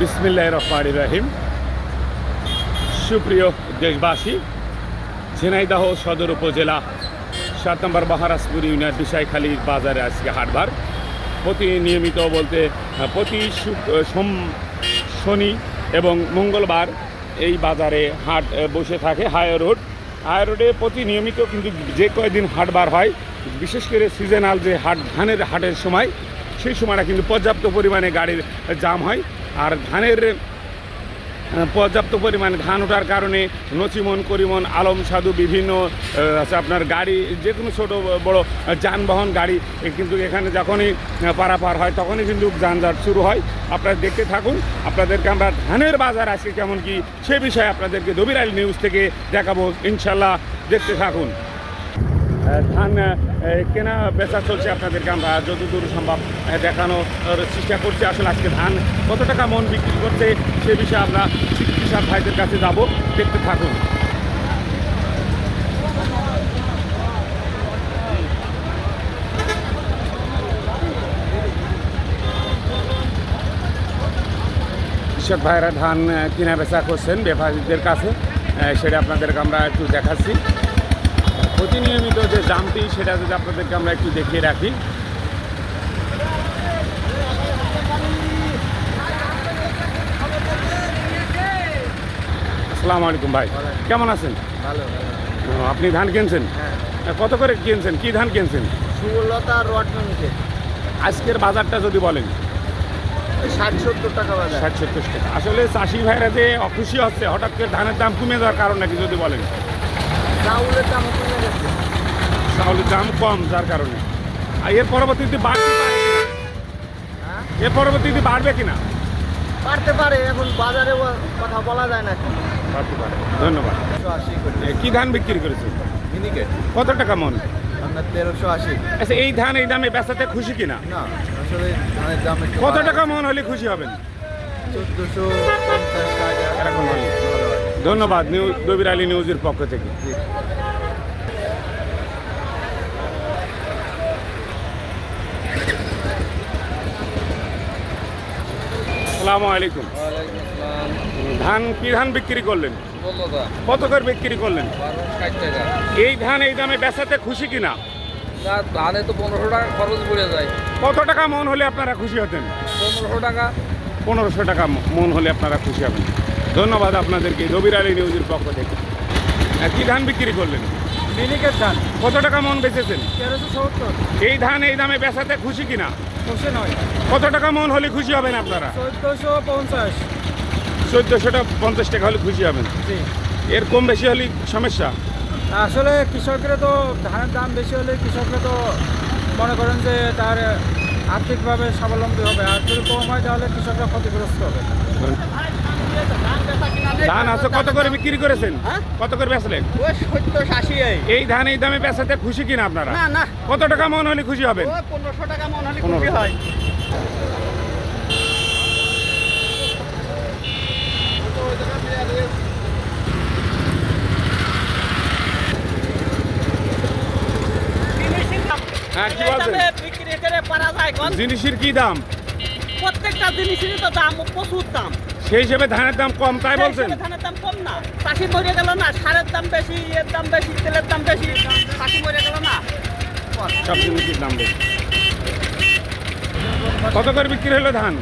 বিসমিল্লাহ রহমান রাহিম। সুপ্রিয় দেশবাসী, ঝিনাইদহ সদর উপজেলা সাত নম্বর মহারাজপুর ইউনিয়ন বিষাইখালীর বাজারে আজকে হাটবার প্রতি নিয়মিত বলতে, প্রতি সোম, শনি এবং মঙ্গলবার এই বাজারে হাট বসে থাকে হায়ার রোড। হায়ার রোডে প্রতি নিয়মিত কিন্তু যে কয়দিন হাটবার হয়, বিশেষ করে সিজনাল যে হাট, ধানের হাটের সময়, সেই সময়টা কিন্তু পর্যাপ্ত পরিমাণে গাড়ির জাম হয়। আর ধানের পর্যাপ্ত পরিমাণে ধান ওঠার কারণে নচিমন, করিমন, আলম সাধু বিভিন্ন আছে আপনার গাড়ি যে কোনো ছোটো বড় যানবাহন গাড়ি কিন্তু এখানে যখনই পারাপার হয় তখনই কিন্তু যানজট শুরু হয়। আপনারা দেখতে থাকুন, আপনাদেরকে আমরা ধানের বাজার আজকে কেমন কি, সে বিষয়ে আপনাদেরকে দবিরাল নিউজ থেকে দেখাবো, ইনশাল্লাহ দেখতে থাকুন। ধান কেনা, বেচা চলছে আপনাদেরকে আমরা যতদূর সম্ভব দেখানোর চেষ্টা করছি। আসলে আজকে ধান কত টাকা মন বিক্রি করছে, সে বিষয়ে আমরা কৃষক ভাইদের কাছে যাব। দেখতে থাকুন। কৃষক ভাইরা ধান কেনা বেচা করছেন ব্যাপারীদের কাছে। সেটা আপনাদেরকে আমরা একটু দেখাচ্ছি। প্রতিনিয়মিত যে জামটি সেটা যদি আপনাদেরকে আমরা একটু দেখিয়ে রাখি। আসসালামু আলাইকুম ভাই। কেমন আছেন? ভালো আপনি ধান কিনছেন? হ্যাঁ। কত করে কিনছেন? কি ধান কিনছেন? সুলতা আজকের বাজারটা যদি বলেন। ষাট সত্তর টাকা বাজার। ষাট সত্তর টাকা। আসলে চাষি ভাইরা যে অখুশি হচ্ছে হঠাৎ করে ধানের দাম কমে যাওয়ার কারণ নাকি যদি বলেন? চাউলের দাম কমে গেছে। চাউলের দাম কম যার কারণে। আর এর পরবর্তীতে বাড়তে পারে হ্যাঁ? এর পরবর্তীতে বাড়বে কিনা? পারতে পারে এখন বাজারে কথা বলা যায় না। বাড়তে পারে। ধন্যবাদ। কি ধান বিক্রি মিনিকেট। কত টাকা মন? তেরোশো আশি। আচ্ছা এই ধান এই দামে বেচাতে খুশি কিনা? না আসলে ধানের দাম কত টাকা মন হলে খুশি হবেন? চোদ্দোশো এরকম হলে। ধন্যবাদ নিউ দবির আলী নিউজের পক্ষ থেকে। আসসালামু আলাইকুম। ধান কি ধান বিক্রি করলেন? কত করে বিক্রি করলেন? এই ধান এই দামে বেচাতে খুশি কিনা? ধানে তো পনেরোশো টাকা খরচ পড়ে যায়। কত টাকা মন হলে আপনারা খুশি হতেন? পনেরোশো টাকা। পনেরোশো টাকা মন হলে আপনারা খুশি হবেন। ধন্যবাদ আপনাদেরকে দবির আলী নিউজের পক্ষ থেকে। কি ধান বিক্রি করলেন? মিনিকেট ধান। কত টাকা মন বেচেছেন? তেরোশো সত্তর। এই ধান এই দামে বেচাতে খুশি কিনা? খুশি নয়। কত টাকা মন হলে খুশি হবেন আপনারা? চোদ্দোশো পঞ্চাশ। চোদ্দোশোটা পঞ্চাশ টাকা হলে খুশি হবেন। জি। এর কম বেশি হলে সমস্যা? আসলে কৃষকরা তো ধানের দাম বেশি হলে কৃষকরা তো মনে করেন যে তার আর্থিকভাবে স্বাবলম্বী হবে। আর যদি কম হয় তাহলে কৃষকরা ক্ষতিগ্রস্ত হবে। ধান আছে কত করে বিক্রি করেছেন? হ্যাঁ? কত করে বেচলেন? এই। ধান এই দামে বেচাতে খুশি কিনা আপনারা? না না। কত টাকা মন হলে খুশি হবেন? পনেরোশো টাকা মনে হলে খুশি হয়। জিনিসের কি দাম? প্রত্যেকটা জিনিসেরই তো দাম প্রচুর দাম। সেই হিসেবে ধানের দাম কম তাই বলছেন? ধানের দাম কম না। চাষি মরে গেল না সারের দাম বেশি এর দাম বেশি তেলের দাম বেশি চাষি মরে গেল না। সব জিনিসের দাম বেশি। কত করে বিক্রি হলো ধান?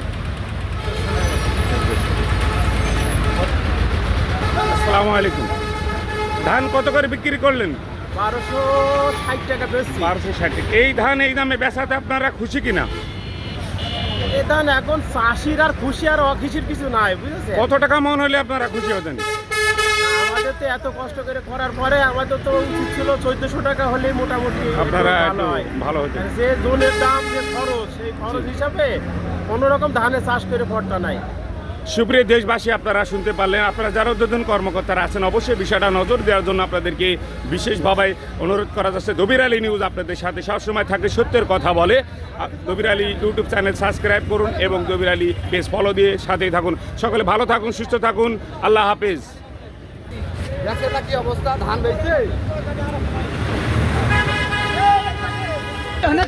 আসসালামু আলাইকুম। ধান কত করে বিক্রি করলেন? বারোশো ষাট টাকা বেশি বারোশো ষাট। এই ধান এই দামে বেচাতে আপনারা খুশি কিনা? এ ধান এখন চাষির আর খুশি আর অখিসির কিছু নাই বুঝেছে কত টাকা মন হলে আপনারা খুশি হতেন? আমাদের তো এত কষ্ট করে করার পরে আমাদের তো উচিত ছিল চোদ্দশো টাকা হলে মোটামুটি আপনারা ভালো হয়। যে দাম যে খরচ সেই খরচ হিসাবে কোনোরকম ধানে চাষ করে ভরটা নাই। সুপ্রিয় দেশবাসী আপনারা শুনতে পারলেন আপনারা যারা উদ্বোধন কর্মকর্তারা আছেন অবশ্যই বিষয়টা নজর দেওয়ার জন্য আপনাদেরকে বিশেষভাবে অনুরোধ করা যাচ্ছে দবির আলী নিউজ আপনাদের সাথে সবসময় থাকে সত্যের কথা বলে Dabir Ali YouTube channel subscribe করুন এবং দবির আলী পেজ ফলো দিয়ে সাথেই থাকুন সকলে ভালো থাকুন সুস্থ থাকুন আল্লাহ হাফেজ অবস্থা ধান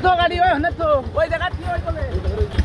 তো গাড়ি ওই তো ওই জায়গা কি